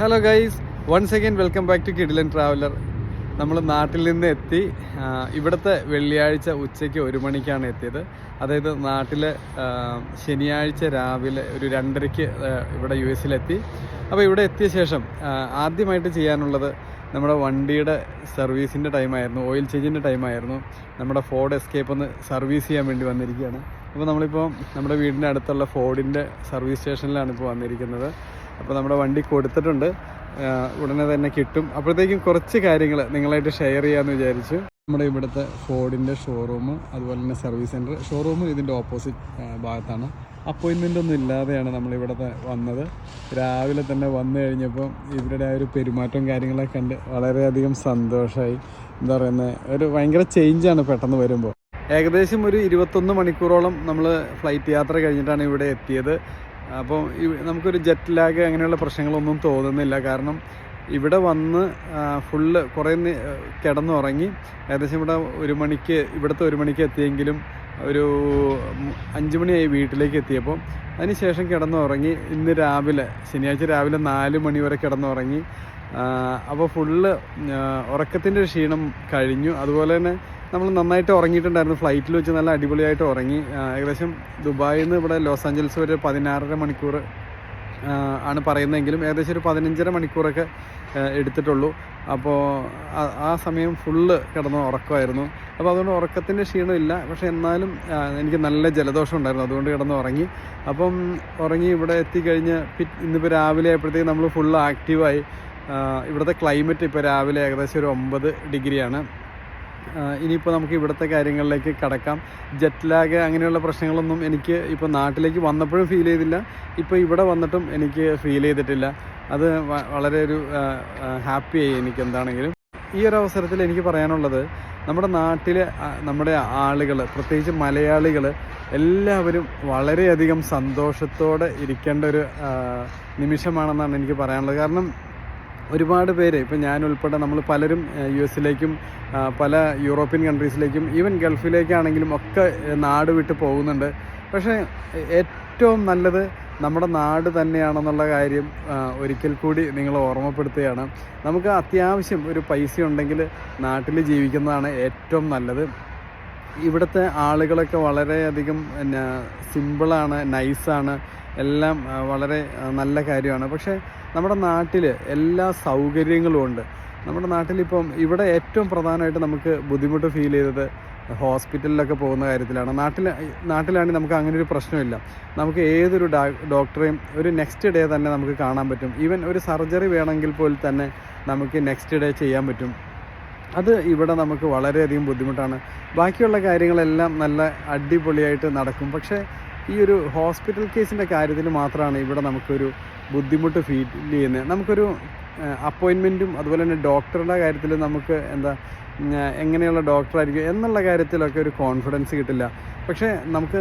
Hello guys once again welcome back to Kidilan traveller നമ്മൾ നാട്ടിൽ നിന്ന് എത്തി ഇവിടുത്തെ വെള്ളിയാഴ്ച ഉച്ചയ്ക്ക് ഒരു മണിക്കാണ് എത്തിയത്. അതായത് നാട്ടിലെ ശനിയാഴ്ച രാവിലെ ഒരു രണ്ടരയ്ക്ക് ഇവിടെ യു എസിലെത്തി അപ്പോൾ ഇവിടെ എത്തിയ ശേഷം ആദ്യമായിട്ട് ചെയ്യാനുള്ളത് നമ്മുടെ വണ്ടിയുടെ സർവീസിന്റെ ടൈമായിരുന്നു. ഓയിൽ ചേഞ്ചിന്റെ ടൈമായിരുന്നു. നമ്മുടെ ഫോർഡ് എസ്കേപ്പ് ഒന്ന് സർവീസ് ചെയ്യാൻ വേണ്ടി വന്നിരിക്കുകയാണ്. അപ്പോൾ നമ്മളിപ്പോൾ നമ്മുടെ വീടിന്റെ അടുത്തുള്ള ഫോർഡിന്റെ സർവീസ് സ്റ്റേഷനിലാണ് ഇപ്പോൾ വന്നിരിക്കുന്നത്. അപ്പോൾ നമ്മുടെ വണ്ടി കൊടുത്തിട്ടുണ്ട്. ഉടനെ തന്നെ കിട്ടും. അപ്പോഴത്തേക്കും കുറച്ച് കാര്യങ്ങൾ നിങ്ങളായിട്ട് ഷെയർ ചെയ്യാമെന്ന് വിചാരിച്ചു. നമ്മുടെ ഇവിടുത്തെ ഫോർഡിന്റെ ഷോറൂം അതുപോലെ തന്നെ സർവീസ് സെന്റർ ഷോറൂം ഇതിന്റെ ഓപ്പോസിറ്റ് ഭാഗത്താണ്. അപ്പോയിൻമെന്റ് ഒന്നും ഇല്ലാതെയാണ് നമ്മളിവിടുത്തെ വന്നത്. രാവിലെ തന്നെ വന്നു കഴിഞ്ഞപ്പോൾ ഇവരുടെ ആ ഒരു പെരുമാറ്റവും കാര്യങ്ങളൊക്കെ കണ്ട് വളരെയധികം സന്തോഷമായി എന്താ പറയുന്നത് ഒരു ഭയങ്കര ചേഞ്ചാണ് പെട്ടെന്ന് വരുമ്പോൾ. ഏകദേശം ഒരു ഇരുപത്തൊന്ന് മണിക്കൂറോളം നമ്മൾ ഫ്ലൈറ്റ് യാത്ര കഴിഞ്ഞിട്ടാണ് ഇവിടെ എത്തിയത്. അപ്പോൾ നമുക്കൊരു ജെറ്റ് ലാഗ് അങ്ങനെയുള്ള പ്രശ്നങ്ങളൊന്നും തോന്നുന്നില്ല. കാരണം ഇവിടെ വന്ന് ഫുള്ള് കുറേ കിടന്നുറങ്ങി. ഏകദേശം ഇവിടെ ഒരു മണിക്ക് ഇവിടുത്തെ ഒരു മണിക്ക് എത്തിയെങ്കിലും ഒരു അഞ്ച് മണിയായി വീട്ടിലേക്ക് എത്തിയപ്പോൾ അതിനുശേഷം കിടന്നുറങ്ങി. ഇന്ന് രാവിലെ ശനിയാഴ്ച രാവിലെ നാല് മണി വരെ കിടന്നുറങ്ങി. അപ്പോൾ ഫുള്ള് ഉറക്കത്തിന്റെ ക്ഷീണം കഴിഞ്ഞു. അതുപോലെ തന്നെ നമ്മൾ നന്നായിട്ട് ഉറങ്ങിയിട്ടുണ്ടായിരുന്നു. ഫ്ലൈറ്റിൽ വെച്ച് നല്ല അടിപൊളിയായിട്ട് ഉറങ്ങി. ഏകദേശം ദുബായിൽ നിന്ന് ഇവിടെ ലോസ് ആഞ്ചൽസ് വരെ പതിനാറര മണിക്കൂർ ആണ് പറയുന്നതെങ്കിലും ഏകദേശം ഒരു പതിനഞ്ചര മണിക്കൂറൊക്കെ എടുത്തിട്ടുള്ളൂ. അപ്പോൾ ആ- സമയം ഫുള്ള് കിടന്ന് ഉറക്കമായിരുന്നു. അപ്പോൾ അതുകൊണ്ട് ഉറക്കത്തിന്റെ ക്ഷീണമില്ല. പക്ഷെ എന്നാലും എനിക്ക് നല്ല ജലദോഷം ഉണ്ടായിരുന്നു. അതുകൊണ്ട് കിടന്ന് ഉറങ്ങി. അപ്പം ഉറങ്ങി ഇവിടെ എത്തിക്കഴിഞ്ഞ് പി ഇന്നിപ്പോൾ രാവിലെ ആയപ്പോഴത്തേക്ക് നമ്മൾ ഫുൾ ആക്റ്റീവായി ഇവിടുത്തെ ക്ലൈമറ്റ് ഇപ്പോൾ രാവിലെ ഏകദേശം ഒരു ഒമ്പത് ഡിഗ്രിയാണ്. ഇനിയിപ്പോൾ നമുക്ക് ഇവിടുത്തെ കാര്യങ്ങളിലേക്ക് കടക്കാം. ജെറ്റ് ലാഗ് അങ്ങനെയുള്ള പ്രശ്നങ്ങളൊന്നും എനിക്ക് ഇപ്പോൾ നാട്ടിലേക്ക് വന്നപ്പോഴും ഫീൽ ചെയ്തില്ല. ഇപ്പോൾ ഇവിടെ വന്നിട്ടും എനിക്ക് ഫീൽ ചെയ്തിട്ടില്ല. അത് വളരെ ഒരു ഹാപ്പി ആയി എനിക്ക് എന്താണെങ്കിലും. ഈ ഒരു അവസരത്തിൽ എനിക്ക് പറയാനുള്ളത് നമ്മുടെ നാട്ടിലെ നമ്മുടെ ആളുകൾ പ്രത്യേകിച്ച് മലയാളികൾ എല്ലാവരും വളരെയധികം സന്തോഷത്തോടെ ഇരിക്കേണ്ട ഒരു നിമിഷമാണെന്നാണ് എനിക്ക് പറയാനുള്ളത്. കാരണം ഒരുപാട് പേര് ഇപ്പം ഞാൻ ഉൾപ്പെടെ നമ്മൾ പലരും യു എസിലേക്കും പല യൂറോപ്യൻ കൺട്രീസിലേക്കും ഈവൻ ഗൾഫിലേക്കാണെങ്കിലും ഒക്കെ നാട് വിട്ട് പോകുന്നുണ്ട്. പക്ഷേ ഏറ്റവും നല്ലത് നമ്മുടെ നാട് തന്നെയാണെന്നുള്ള കാര്യം ഒരിക്കൽ കൂടി നിങ്ങൾ ഓർമ്മപ്പെടുത്തുകയാണ്. നമുക്ക് അത്യാവശ്യം ഒരു പൈസ ഉണ്ടെങ്കിൽ നാട്ടിൽ ജീവിക്കുന്നതാണ് ഏറ്റവും നല്ലത്. ഇവിടുത്തെ ആളുകളൊക്കെ വളരെയധികം പിന്നെ സിമ്പിളാണ് നൈസാണ് എല്ലാം വളരെ നല്ല കാര്യമാണ്. പക്ഷേ നമ്മുടെ നാട്ടിൽ എല്ലാ സൗകര്യങ്ങളും ഉണ്ട്. നമ്മുടെ നാട്ടിലിപ്പം ഇവിടെ ഏറ്റവും പ്രധാനമായിട്ട് നമുക്ക് ബുദ്ധിമുട്ട് ഫീൽ ചെയ്തത് ഹോസ്പിറ്റലിലൊക്കെ പോകുന്ന കാര്യത്തിലാണ്. നാട്ടിൽ നാട്ടിലാണെങ്കിൽ നമുക്ക് അങ്ങനെ ഒരു പ്രശ്നമില്ല. നമുക്ക് ഏതൊരു ഡോക്ടറെയും ഒരു നെക്സ്റ്റ് ഡേ തന്നെ നമുക്ക് കാണാൻ പറ്റും. ഈവൻ ഒരു സർജറി വേണമെങ്കിൽ പോലും തന്നെ നമുക്ക് നെക്സ്റ്റ് ഡേ ചെയ്യാൻ പറ്റും. അത് ഇവിടെ നമുക്ക് വളരെയധികം ബുദ്ധിമുട്ടാണ്. ബാക്കിയുള്ള കാര്യങ്ങളെല്ലാം നല്ല അടിപൊളിയായിട്ട് നടക്കും. പക്ഷേ ഈ ഒരു ഹോസ്പിറ്റൽ കേസിന്റെ കാര്യത്തിൽ മാത്രമാണ് ഇവിടെ നമുക്കൊരു ബുദ്ധിമുട്ട് ഫീൽ ചെയ്യുന്നത് നമുക്കൊരു അപ്പോയിൻമെന്റും അതുപോലെ തന്നെ ഡോക്ടറുടെ കാര്യത്തിൽ നമുക്ക് എന്താ എങ്ങനെയുള്ള ഡോക്ടറായിരിക്കും എന്നുള്ള കാര്യത്തിലൊക്കെ ഒരു കോൺഫിഡൻസ് കിട്ടില്ല. പക്ഷേ നമുക്ക്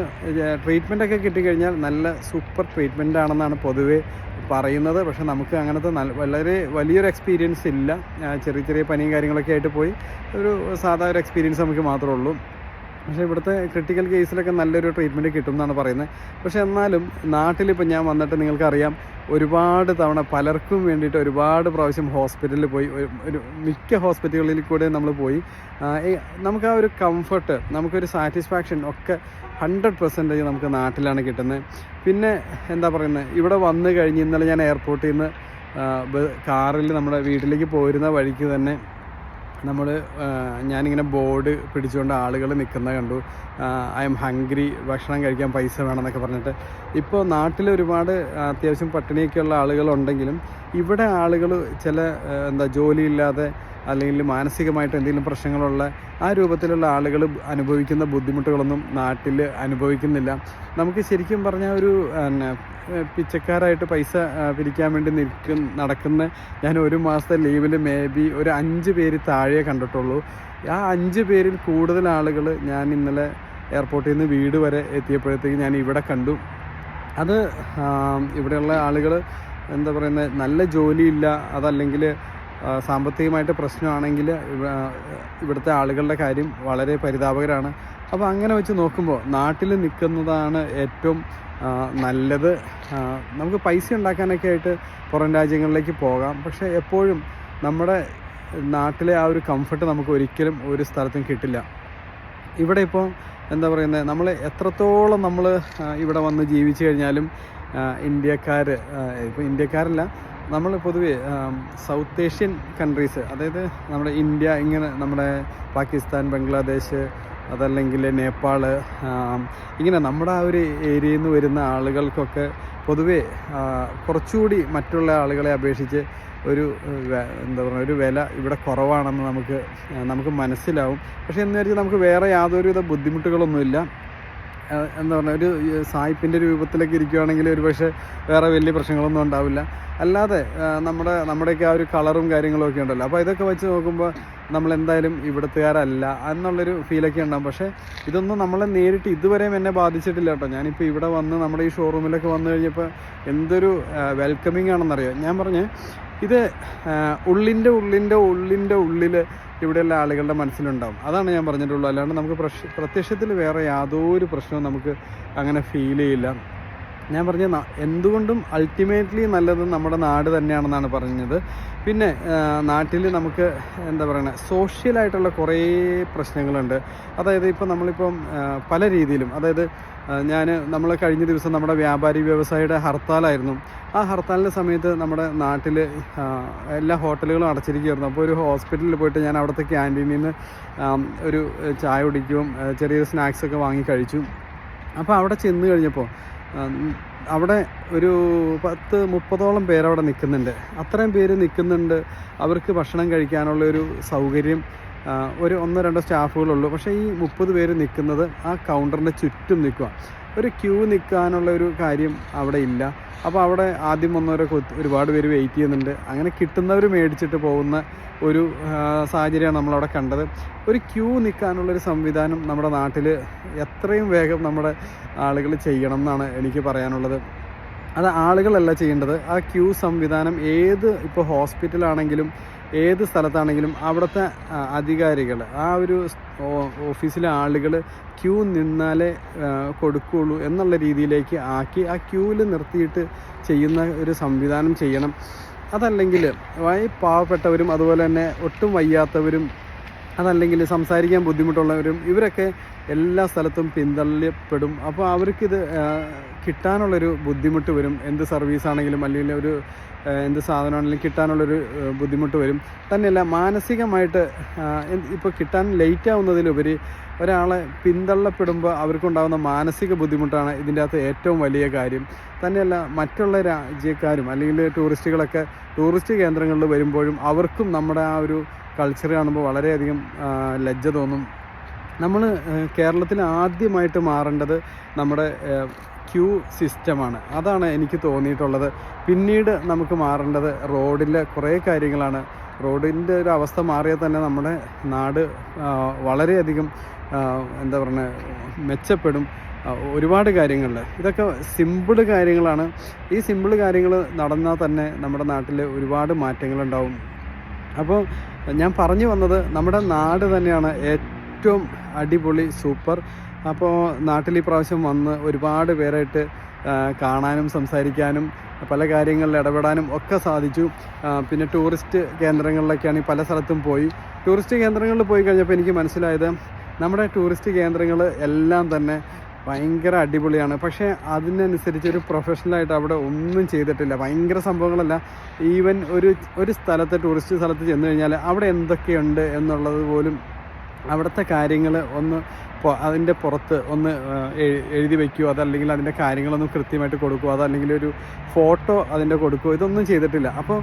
ട്രീറ്റ്മെന്റൊക്കെ കിട്ടിക്കഴിഞ്ഞാൽ നല്ല സൂപ്പർ ട്രീറ്റ്മെന്റ് ആണെന്നാണ് പൊതുവേ പറയുന്നത്. പക്ഷേ നമുക്ക് അങ്ങനത്തെ നല്ല വളരെ വലിയൊരു എക്സ്പീരിയൻസ് ഇല്ല. ചെറിയ ചെറിയ പനിയും കാര്യങ്ങളൊക്കെ ആയിട്ട് പോയി. ഒരു സാധാ ഒരു എക്സ്പീരിയൻസ് നമുക്ക് മാത്രമേ ഉള്ളൂ. പക്ഷേ ഇവിടുത്തെ ക്രിട്ടിക്കൽ കേസിലൊക്കെ നല്ലൊരു ട്രീറ്റ്മെന്റ് കിട്ടും എന്നാണ് പറയുന്നത്. പക്ഷേ എന്നാലും നാട്ടിലിപ്പോൾ ഞാൻ വന്നിട്ട് നിങ്ങൾക്കറിയാം ഒരുപാട് തവണ പലർക്കും വേണ്ടിയിട്ട് ഒരുപാട് പ്രാവശ്യം ഹോസ്പിറ്റലിൽ പോയി ഒരു- മിക്ക ഹോസ്പിറ്റലുകളിൽ കൂടെ നമ്മൾ പോയി. നമുക്ക് ആ ഒരു കംഫർട്ട് നമുക്കൊരു സാറ്റിസ്ഫാക്ഷൻ ഒക്കെ ഹൺഡ്രഡ് പെർസെന്റേജ് നമുക്ക് നാട്ടിലാണ് കിട്ടുന്നത് പിന്നെ എന്താ പറയുന്നത് ഇവിടെ വന്ന് കഴിഞ്ഞ് ഇന്നലെ ഞാൻ എയർപോർട്ടിൽ നിന്ന് കാറിൽ നമ്മുടെ വീട്ടിലേക്ക് പോരുന്ന വഴിക്ക് തന്നെ നമ്മൾ ഞാനിങ്ങനെ ബോർഡ് പിടിച്ചുകൊണ്ട് ആളുകൾ നിൽക്കുന്ന കണ്ടു. ഐ എം ഹംഗ്രി ഭക്ഷണം കഴിക്കാൻ പൈസ വേണമെന്നൊക്കെ പറഞ്ഞിട്ട്. ഇപ്പോൾ നാട്ടിൽ ഒരുപാട് അത്യാവശ്യം പട്ടിണിയൊക്കെയുള്ള ആളുകളുണ്ടെങ്കിലും ഇവിടെ ആളുകൾ ചില എന്താ ജോലിയില്ലാതെ അല്ലെങ്കിൽ മാനസികമായിട്ട് എന്തെങ്കിലും പ്രശ്നങ്ങളുള്ള ആ രൂപത്തിലുള്ള ആളുകൾ അനുഭവിക്കുന്ന ബുദ്ധിമുട്ടുകളൊന്നും നാട്ടിൽ അനുഭവിക്കുന്നില്ല. നമുക്ക് ശരിക്കും പറഞ്ഞാൽ ഒരു പിച്ചക്കാരായിട്ട് പൈസ പിരിക്കാൻ വേണ്ടി നിൽക്കും നടക്കുന്ന ഞാൻ ഒരു മാസത്തെ ലീവിൽ മേ ബി ഒരു അഞ്ച് പേര് താഴെ കണ്ടിട്ടുള്ളൂ. ആ അഞ്ച് പേരിൽ കൂടുതൽ ആളുകൾ ഞാൻ ഇന്നലെ എയർപോർട്ടിൽ നിന്ന് വീട് വരെ എത്തിയപ്പോഴത്തേക്ക് ഞാൻ ഇവിടെ കണ്ടു. അത് ഇവിടെയുള്ള ആളുകൾ എന്താ പറയുന്നത് നല്ല ജോലിയില്ല അതല്ലെങ്കിൽ സാമ്പത്തികമായിട്ട് പ്രശ്നമാണെങ്കിൽ ഇവ- ഇവിടുത്തെ ആളുകളുടെ കാര്യം വളരെ പരിതാപകരമാണ് അപ്പോൾ അങ്ങനെ വെച്ച് നോക്കുമ്പോൾ നാട്ടിൽ നിൽക്കുന്നതാണ് ഏറ്റവും നല്ലത്. നമുക്ക് പൈസ ഉണ്ടാക്കാനൊക്കെ ആയിട്ട് പുറം രാജ്യങ്ങളിലേക്ക് പോകാം. പക്ഷേ എപ്പോഴും നമ്മുടെ നാട്ടിലെ ആ ഒരു കംഫർട്ട് നമുക്ക് ഒരിക്കലും ഒരു സ്ഥലത്തും കിട്ടില്ല. ഇവിടെ ഇപ്പോൾ എന്താ പറയുന്നത് നമ്മൾ എത്രത്തോളം നമ്മൾ ഇവിടെ വന്ന് ജീവിച്ചു കഴിഞ്ഞാലും ഇന്ത്യക്കാർ ഇപ്പോൾ ഇന്ത്യക്കാരല്ല നമ്മൾ പൊതുവേ സൗത്ത് ഏഷ്യൻ കൺട്രീസ് അതായത് നമ്മുടെ ഇന്ത്യ ഇങ്ങനെ നമ്മുടെ പാകിസ്ഥാൻ ബംഗ്ലാദേശ് അതല്ലെങ്കിൽ നേപ്പാൾ ഇങ്ങനെ നമ്മുടെ ആ ഒരു ഏരിയയിൽ നിന്ന് വരുന്ന ആളുകൾക്കൊക്കെ പൊതുവേ കുറച്ചുകൂടി മറ്റുള്ള ആളുകളെ അപേക്ഷിച്ച് ഒരു എന്താ പറയുക ഒരു വില ഇവിടെ കുറവാണെന്ന് നമുക്ക് നമുക്ക് മനസ്സിലാവും. പക്ഷേ എന്ന് വെച്ചാൽ നമുക്ക് വേറെ യാതൊരുവിധ ബുദ്ധിമുട്ടുകളൊന്നുമില്ല. എന്താ പറയുക ഒരു സായിപ്പിന്റെ രൂപത്തിലൊക്കെ ഇരിക്കുകയാണെങ്കിൽ ഒരു പക്ഷേ വേറെ വലിയ പ്രശ്നങ്ങളൊന്നും ഉണ്ടാവില്ല. അല്ലാതെ നമ്മുടെ നമ്മുടെയൊക്കെ ആ ഒരു കളറും കാര്യങ്ങളും ഒക്കെ ഉണ്ടല്ലോ. അപ്പോൾ ഇതൊക്കെ വെച്ച് നോക്കുമ്പോൾ നമ്മൾ എന്തായാലും ഇവിടുത്തുകാരല്ല എന്നുള്ളൊരു ഫീലൊക്കെ ഉണ്ടാകും പക്ഷേ ഇതൊന്നും നമ്മളെ നേരിട്ട് ഇതുവരെയും എന്നെ ബാധിച്ചിട്ടില്ല കേട്ടോ. ഞാനിപ്പോൾ ഇവിടെ വന്ന് നമ്മുടെ ഈ ഷോറൂമിലൊക്കെ വന്നു കഴിഞ്ഞപ്പോൾ എന്തൊരു വെൽക്കമിങ് ആണെന്നറിയാം? ഞാൻ പറഞ്ഞ് ഇത് ഉള്ളിന്റെ ഉള്ളിന്റെ ഉള്ളിന്റെ ഉള്ളിൽ ഇവിടെയുള്ള ആളുകളുടെ മനസ്സിലുണ്ടാവും. അതാണ് ഞാൻ പറഞ്ഞിട്ടുള്ളൂ. അല്ലാണ്ട് നമുക്ക് പ്രശ് പ്രത്യക്ഷത്തിൽ വേറെ യാതൊരു പ്രശ്നവും നമുക്ക് അങ്ങനെ ഫീൽ ചെയ്യില്ല. ഞാൻ പറഞ്ഞ എന്തുകൊണ്ടും അൾട്ടിമേറ്റ്ലി നല്ലത് നമ്മുടെ നാട് തന്നെയാണെന്നാണ് പറഞ്ഞത്. പിന്നെ നാട്ടിൽ നമുക്ക് എന്താ പറയുക സോഷ്യലായിട്ടുള്ള കുറേ പ്രശ്നങ്ങളുണ്ട്. അതായത് ഇപ്പോൾ നമ്മളിപ്പം പല രീതിയിലും അതായത് ഞാൻ നമ്മൾ കഴിഞ്ഞ ദിവസം നമ്മുടെ വ്യാപാരി വ്യവസായിയുടെ ഹർത്താലായിരുന്നു. ആ ഹർത്താലിന്റെ സമയത്ത് നമ്മുടെ നാട്ടിൽ എല്ലാ ഹോട്ടലുകളും അടച്ചിരിക്കുകയായിരുന്നു. അപ്പോൾ ഒരു ഹോസ്പിറ്റലിൽ പോയിട്ട് ഞാൻ അവിടുത്തെ ക്യാന്റീനിൽ നിന്ന് ഒരു ചായ ചെറിയ സ്നാക്സൊക്കെ വാങ്ങി കഴിച്ചു. അപ്പോൾ അവിടെ ചെന്ന് കഴിഞ്ഞപ്പോൾ അവിടെ ഒരു പത്ത് മുപ്പതോളം പേരവിടെ നിൽക്കുന്നുണ്ട്. അത്രയും പേര് നിൽക്കുന്നുണ്ട്. അവർക്ക് ഭക്ഷണം കഴിക്കാനുള്ള ഒരു സൗകര്യം ഒരു ഒന്നോ രണ്ടോ സ്റ്റാഫുകളുള്ളൂ. പക്ഷേ ഈ മുപ്പത് പേര് നിൽക്കുന്നത് ആ കൗണ്ടറിന്റെ ചുറ്റും നിൽക്കുക. ഒരു ക്യൂ നിൽക്കാനുള്ള ഒരു കാര്യം അവിടെ ഇല്ല. അപ്പോൾ അവിടെ ആദ്യം വന്നവരൊക്കെ ഒരുപാട് പേര് വെയിറ്റ് ചെയ്യുന്നുണ്ട്. അങ്ങനെ കിട്ടുന്നവർ മേടിച്ചിട്ട് പോകുന്ന ഒരു സാഹചര്യമാണ് നമ്മളവിടെ കണ്ടത്. ഒരു ക്യൂ നിൽക്കാനുള്ളൊരു സംവിധാനം നമ്മുടെ നാട്ടിൽ എത്രയും വേഗം നമ്മുടെ ആളുകൾ ചെയ്യണം എന്നാണ് എനിക്ക് പറയാനുള്ളത്. അത് ആളുകളല്ല ചെയ്യേണ്ടത്. ആ ക്യൂ സംവിധാനം ഏത് ഇപ്പോൾ ഹോസ്പിറ്റലാണെങ്കിലും ഏത് സ്ഥലത്താണെങ്കിലും അവിടുത്തെ അധികാരികൾ ആ ഒരു ഓഫീസിലെ ആളുകൾ ക്യൂ നിന്നാലേ കൊടുക്കുകയുള്ളൂ എന്നുള്ള രീതിയിലേക്ക് ആക്കി ആ ക്യൂവിൽ നിർത്തിയിട്ട് ചെയ്യുന്ന ഒരു സംവിധാനം ചെയ്യണം. അതല്ലെങ്കിൽ വൈ പാവപ്പെട്ടവരും അതുപോലെ തന്നെ ഒട്ടും വയ്യാത്തവരും അതല്ലെങ്കിൽ സംസാരിക്കാൻ ബുദ്ധിമുട്ടുള്ളവരും ഇവരൊക്കെ എല്ലാ സ്ഥലത്തും പിന്തള്ളപ്പെടും. അപ്പോൾ അവർക്കിത് കിട്ടാനുള്ളൊരു ബുദ്ധിമുട്ട് വരും. എന്ത് സർവീസ് ആണെങ്കിലും അല്ലെങ്കിൽ ഒരു എന്ത് സാധനമാണെങ്കിലും കിട്ടാനുള്ളൊരു ബുദ്ധിമുട്ട് വരും. തന്നെയല്ല മാനസികമായിട്ട് ഇപ്പോൾ കിട്ടാൻ ലേറ്റ് ആവുന്നതിലുപരി ഒരാളെ പിന്തള്ളപ്പെടുമ്പോൾ അവർക്കുണ്ടാകുന്ന മാനസിക ബുദ്ധിമുട്ടാണ് ഇതിന്റെ അകത്ത് ഏറ്റവും വലിയ കാര്യം. തന്നെയല്ല മറ്റുള്ള രാജ്യക്കാരും അല്ലെങ്കിൽ ടൂറിസ്റ്റുകളൊക്കെ ടൂറിസ്റ്റ് കേന്ദ്രങ്ങളിൽ വരുമ്പോഴും അവർക്കും നമ്മുടെ ആ ഒരു കൾച്ചർ കാണുമ്പോൾ വളരെയധികം ലജ്ജ തോന്നും. നമ്മൾ കേരളത്തിൽ ആദ്യമായിട്ട് മാറേണ്ടത് നമ്മുടെ ക്യൂ സിസ്റ്റമാണ്. അതാണ് എനിക്ക് തോന്നിയിട്ടുള്ളത്. പിന്നീട് നമുക്ക് മാറേണ്ടത് റോഡിലെ കുറേ കാര്യങ്ങളാണ്. റോഡിന്റെ ഒരു അവസ്ഥ മാറിയാൽ തന്നെ നമ്മുടെ നാട് വളരെയധികം എന്താ പറയുക മെച്ചപ്പെടും. ഒരുപാട് കാര്യങ്ങളിൽ ഇതൊക്കെ സിമ്പിൾ കാര്യങ്ങളാണ്. ഈ സിമ്പിൾ കാര്യങ്ങൾ നടന്നാൽ തന്നെ നമ്മുടെ നാട്ടിൽ ഒരുപാട് മാറ്റങ്ങളുണ്ടാവും. അപ്പോൾ ഞാൻ പറഞ്ഞു വന്നത് നമ്മുടെ നാട് തന്നെയാണ് ഏറ്റവും അടിപൊളി സൂപ്പർ അപ്പോൾ നാട്ടിൽ ഈ പ്രാവശ്യം വന്ന് ഒരുപാട് പേരായിട്ട് കാണാനും സംസാരിക്കാനും പല കാര്യങ്ങളിൽ ഇടപെടാനും ഒക്കെ സാധിച്ചു. പിന്നെ ടൂറിസ്റ്റ് കേന്ദ്രങ്ങളിലൊക്കെയാണ് പല സ്ഥലത്തും പോയി. ടൂറിസ്റ്റ് കേന്ദ്രങ്ങളിൽ പോയി കഴിഞ്ഞപ്പോൾ എനിക്ക് മനസ്സിലായത് നമ്മുടെ ടൂറിസ്റ്റ് കേന്ദ്രങ്ങൾ എല്ലാം തന്നെ ഭയങ്കര അടിപൊളിയാണ്. പക്ഷേ അതിനനുസരിച്ച് ഒരു പ്രൊഫഷണലായിട്ട് അവിടെ ഒന്നും ചെയ്തിട്ടില്ല. ഭയങ്കര സംഭവങ്ങളല്ല. ഈവൻ ഒരു ഒരു സ്ഥലത്ത് ടൂറിസ്റ്റ് സ്ഥലത്ത് ചെന്ന് കഴിഞ്ഞാൽ അവിടെ എന്തൊക്കെയുണ്ട് എന്നുള്ളത് പോലും അവിടുത്തെ കാര്യങ്ങൾ ഒന്ന് അതിന്റെ പുറത്ത് ഒന്ന് എഴുതി വയ്ക്കുകയോ അതല്ലെങ്കിൽ അതിന്റെ കാര്യങ്ങളൊന്ന് കൃത്യമായിട്ട് കൊടുക്കുക അതല്ലെങ്കിൽ ഒരു ഫോട്ടോ അതിന്റെ കൊടുക്കുകയോ ഇതൊന്നും ചെയ്തിട്ടില്ല. അപ്പോൾ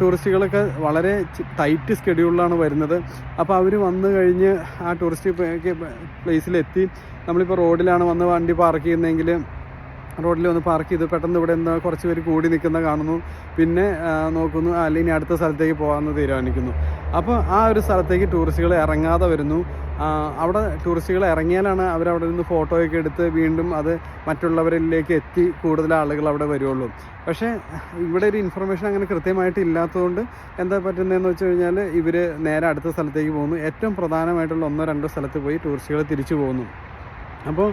ടൂറിസ്റ്റുകളൊക്കെ വളരെ ടൈറ്റ് സ്കെഡ്യൂളിലാണ് വരുന്നത്. അപ്പോൾ അവർ വന്നു കഴിഞ്ഞ് ആ ടൂറിസ്റ്റ് പ്ലേസിലെത്തി. നമ്മളിപ്പോൾ റോഡിലാണ് വന്ന് വണ്ടി പാർക്ക് ചെയ്യുന്നതെങ്കിൽ റോഡിൽ വന്ന് പാർക്ക് ചെയ്ത്. പെട്ടെന്ന് ഇവിടെ എന്താ കുറച്ച് പേര് കൂടി നിൽക്കുന്ന കാണുന്നു. പിന്നെ നോക്കുന്നു അല്ലെങ്കിൽ അടുത്ത സ്ഥലത്തേക്ക് പോകാമെന്ന് തീരുമാനിക്കുന്നു. അപ്പോൾ ആ ഒരു സ്ഥലത്തേക്ക് ടൂറിസ്റ്റുകൾ ഇറങ്ങാതെ വരുന്നു. അവിടെ ടൂറിസ്റ്റുകൾ ഇറങ്ങിയാലാണ് അവരവിടെ നിന്ന് ഫോട്ടോയൊക്കെ എടുത്ത് വീണ്ടും അത് മറ്റുള്ളവരിലേക്ക് എത്തി കൂടുതൽ ആളുകൾ അവിടെ വരുള്ളൂ. പക്ഷേ ഇവിടെ ഒരു ഇൻഫർമേഷൻ അങ്ങനെ കൃത്യമായിട്ട് ഇല്ലാത്തതുകൊണ്ട് എന്താ പറ്റുന്നതെന്ന് വെച്ച് കഴിഞ്ഞാൽ ഇവർ നേരെ അടുത്ത സ്ഥലത്തേക്ക് പോകുന്നു. ഏറ്റവും പ്രധാനമായിട്ടുള്ള ഒന്നോ രണ്ടോ സ്ഥലത്ത് പോയി ടൂറിസ്റ്റുകൾ തിരിച്ചു പോകുന്നു. അപ്പോൾ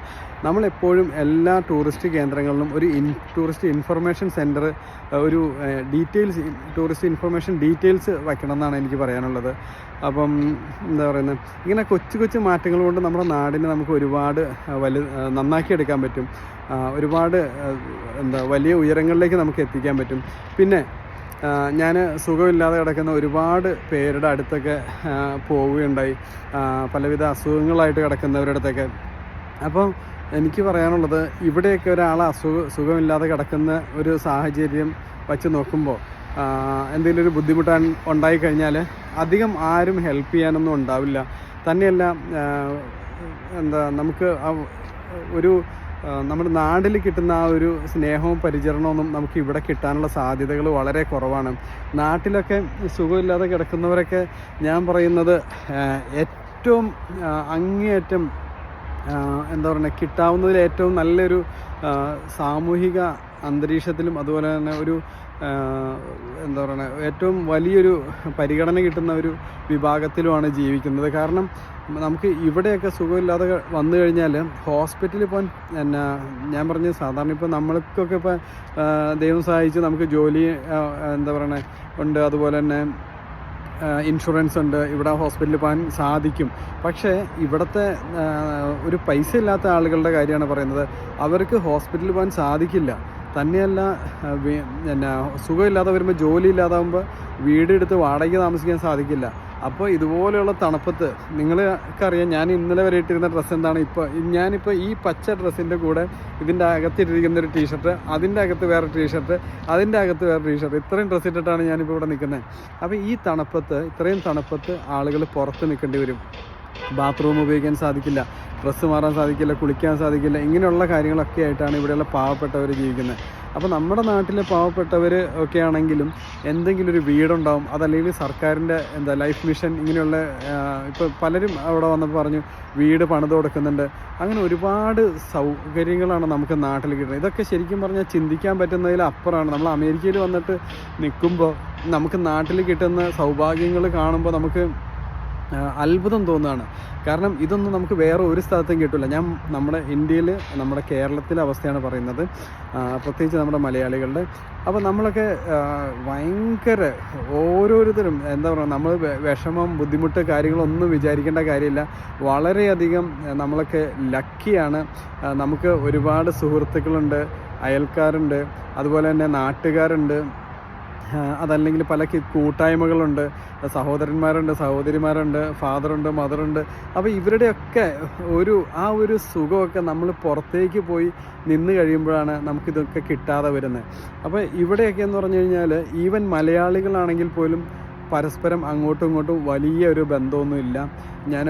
നമ്മളെപ്പോഴും എല്ലാ ടൂറിസ്റ്റ് കേന്ദ്രങ്ങളിലും ഒരു ഇൻ ടൂറിസ്റ്റ് ഇൻഫർമേഷൻ സെന്റർ ഒരു ഡീറ്റെയിൽസ് ടൂറിസ്റ്റ് ഇൻഫർമേഷൻ ഡീറ്റെയിൽസ് വയ്ക്കണം എന്നാണ് എനിക്ക് പറയാനുള്ളത്. അപ്പം എന്താ പറയുന്നത് ഇങ്ങനെ കൊച്ചു കൊച്ചു മാറ്റങ്ങൾ കൊണ്ട് നമ്മുടെ നാടിനെ നമുക്ക് ഒരുപാട് വലു നന്നാക്കിയെടുക്കാൻ പറ്റും. ഒരുപാട് എന്താ വലിയ ഉയരങ്ങളിലേക്ക് നമുക്ക് എത്തിക്കാൻ പറ്റും. പിന്നെ ഞാൻ സുഖമില്ലാതെ കിടക്കുന്ന ഒരുപാട് പേരുടെ അടുത്തൊക്കെ പോവുകയുണ്ടായി. പലവിധ അസുഖങ്ങളായിട്ട് കിടക്കുന്നവരുടെ അടുത്തൊക്കെ. അപ്പോൾ എനിക്ക് പറയാനുള്ളത് ഇവിടെയൊക്കെ ഒരാൾ അസുഖ സുഖമില്ലാതെ കിടക്കുന്ന ഒരു സാഹചര്യം വച്ച് നോക്കുമ്പോൾ എന്തെങ്കിലും ഒരു ബുദ്ധിമുട്ട് ഉണ്ടായിക്കഴിഞ്ഞാൽ അധികം ആരും ഹെൽപ്പ് ചെയ്യാനൊന്നും ഉണ്ടാവില്ല. തന്നെയല്ല എന്താ നമുക്ക് ഒരു നമ്മുടെ നാട്ടിൽ കിട്ടുന്ന ആ ഒരു സ്നേഹവും പരിചരണമൊന്നും നമുക്ക് ഇവിടെ കിട്ടാനുള്ള സാധ്യതകൾ വളരെ കുറവാണ്. നാട്ടിലൊക്കെ സുഖമില്ലാതെ കിടക്കുന്നവരൊക്കെ ഞാൻ പറയുന്നത് ഏറ്റവും അങ്ങേയറ്റം എന്താ പറയുക കിട്ടാവുന്നതിൽ ഏറ്റവും നല്ലൊരു സാമൂഹിക അന്തരീക്ഷത്തിലും അതുപോലെ തന്നെ ഒരു എന്താ പറയുക ഏറ്റവും വലിയൊരു പരിഗണന കിട്ടുന്ന ഒരു വിഭാഗത്തിലുമാണ് ജീവിക്കുന്നത്. കാരണം നമുക്ക് ഇവിടെയൊക്കെ സുഖമില്ലാതെ വന്നു കഴിഞ്ഞാൽ ഹോസ്പിറ്റലിൽ പോകാൻ എന്നാ ഞാൻ പറഞ്ഞ സാധാരണ ഇപ്പോൾ നമ്മൾക്കൊക്കെ ഇപ്പോൾ ദൈവം സഹായിച്ച് നമുക്ക് ജോലി എന്താ പറയണേ ഉണ്ട്. അതുപോലെ തന്നെ ഇൻഷുറൻസ് ഉണ്ട് ഇവിടെ ഹോസ്പിറ്റലിൽ പോകാൻ സാധിക്കും. പക്ഷേ ഇവിടുത്തെ ഒരു പൈസ ഇല്ലാത്ത ആളുകളുടെ കാര്യമാണ് പറയുന്നത്. അവർക്ക് ഹോസ്പിറ്റലിൽ പോകാൻ സാധിക്കില്ല. തന്നെയല്ല എന്നാ സുഖമില്ലാതെ വരുമ്പോൾ ജോലി ഇല്ലാതാകുമ്പോൾ വീടെടുത്ത് വാടകയ്ക്ക് താമസിക്കാൻ സാധിക്കില്ല. അപ്പോൾ ഇതുപോലെയുള്ള തണുപ്പത്ത് നിങ്ങൾക്കറിയാം ഞാൻ ഇന്നലെ വരെ ഇട്ടിരുന്ന ഡ്രസ്സ് എന്താണ്? ഇപ്പോൾ ഞാനിപ്പോൾ ഈ പച്ച ഡ്രസ്സിന്റെ കൂടെ ഇതിന്റെ അകത്തിട്ടിരിക്കുന്ന ഒരു ടീഷർട്ട് അതിന്റെ അകത്ത് വേറെ ടീഷർട്ട് അതിന്റെ അകത്ത് വേറെ ടീഷർട്ട് ഇത്രയും ഡ്രസ്സ് ഇട്ടിട്ടാണ് ഞാനിപ്പോൾ ഇവിടെ നിൽക്കുന്നത്. അപ്പോൾ ഈ തണുപ്പത്ത് ഇത്രയും തണുപ്പത്ത് ആളുകൾ പുറത്ത് നിൽക്കേണ്ടി വരും. ബാത്റൂം ഉപയോഗിക്കാൻ സാധിക്കില്ല ഡ്രസ്സ് മാറാൻ സാധിക്കില്ല കുളിക്കാൻ സാധിക്കില്ല ഇങ്ങനെയുള്ള കാര്യങ്ങളൊക്കെ ആയിട്ടാണ് ഇവിടെയുള്ള പാവപ്പെട്ടവർ ജീവിക്കുന്നത്. അപ്പോൾ നമ്മുടെ നാട്ടിലെ പാവപ്പെട്ടവർ ഒക്കെ ആണെങ്കിലും എന്തെങ്കിലും ഒരു വീടുണ്ടാവും അതല്ലെങ്കിൽ സർക്കാരിന്റെ എന്താ ലൈഫ് മിഷൻ ഇങ്ങനെയുള്ള ഇപ്പോൾ പലരും അവിടെ വന്നപ്പോൾ പറഞ്ഞു വീട് പണിത് കൊടുക്കുന്നുണ്ട്. അങ്ങനെ ഒരുപാട് സൗകര്യങ്ങളാണ് നമുക്ക് നാട്ടിൽ കിട്ടുന്നത്. ഇതൊക്കെ ശരിക്കും പറഞ്ഞാൽ ചിന്തിക്കാൻ പറ്റുന്നതിൽ അപ്പുറമാണ്. നമ്മൾ അമേരിക്കയിൽ വന്നിട്ട് നിൽക്കുമ്പോൾ നമുക്ക് നാട്ടിൽ കിട്ടുന്ന സൗഭാഗ്യങ്ങൾ കാണുമ്പോൾ നമുക്ക് അത്ഭുതം തോന്നുകയാണ്. കാരണം ഇതൊന്നും നമുക്ക് വേറെ ഒരു സ്ഥലത്തും കിട്ടില്ല ഞാൻ നമ്മുടെ ഇന്ത്യയിൽ നമ്മുടെ കേരളത്തിലെ അവസ്ഥയാണ് പറയുന്നത്. പ്രത്യേകിച്ച് നമ്മുടെ മലയാളികളുടെ. അപ്പോൾ നമ്മളൊക്കെ ഭയങ്കര ഓരോരുത്തരും എന്താ പറയുക നമ്മൾ വിഷമം ബുദ്ധിമുട്ട് കാര്യങ്ങളൊന്നും വിചാരിക്കേണ്ട കാര്യമില്ല. വളരെയധികം നമ്മളൊക്കെ ലക്കിയാണ്. നമുക്ക് ഒരുപാട് സുഹൃത്തുക്കളുണ്ട് അയൽക്കാരുണ്ട് അതുപോലെ തന്നെ നാട്ടുകാരുണ്ട്. അതല്ലെങ്കിൽ പല കൂട്ടായ്മകളുണ്ട്. സഹോദരന്മാരുണ്ട് സഹോദരിമാരുണ്ട് ഫാദറുണ്ട് മദറുണ്ട് അപ്പോൾ ഇവരുടെയൊക്കെ ഒരു ആ ഒരു സുഖമൊക്കെ നമ്മൾ പുറത്തേക്ക് പോയി നിന്ന് കഴിയുമ്പോഴാണ് നമുക്കിതൊക്കെ കിട്ടാതെ വരുന്നത്. അപ്പോൾ ഇവിടെയൊക്കെ എന്ന് പറഞ്ഞു കഴിഞ്ഞാൽ ഈവൻ മലയാളികളാണെങ്കിൽ പോലും പരസ്പരം അങ്ങോട്ടും ഇങ്ങോട്ടും വലിയ ഒരു ബന്ധമൊന്നുമില്ല ഞാൻ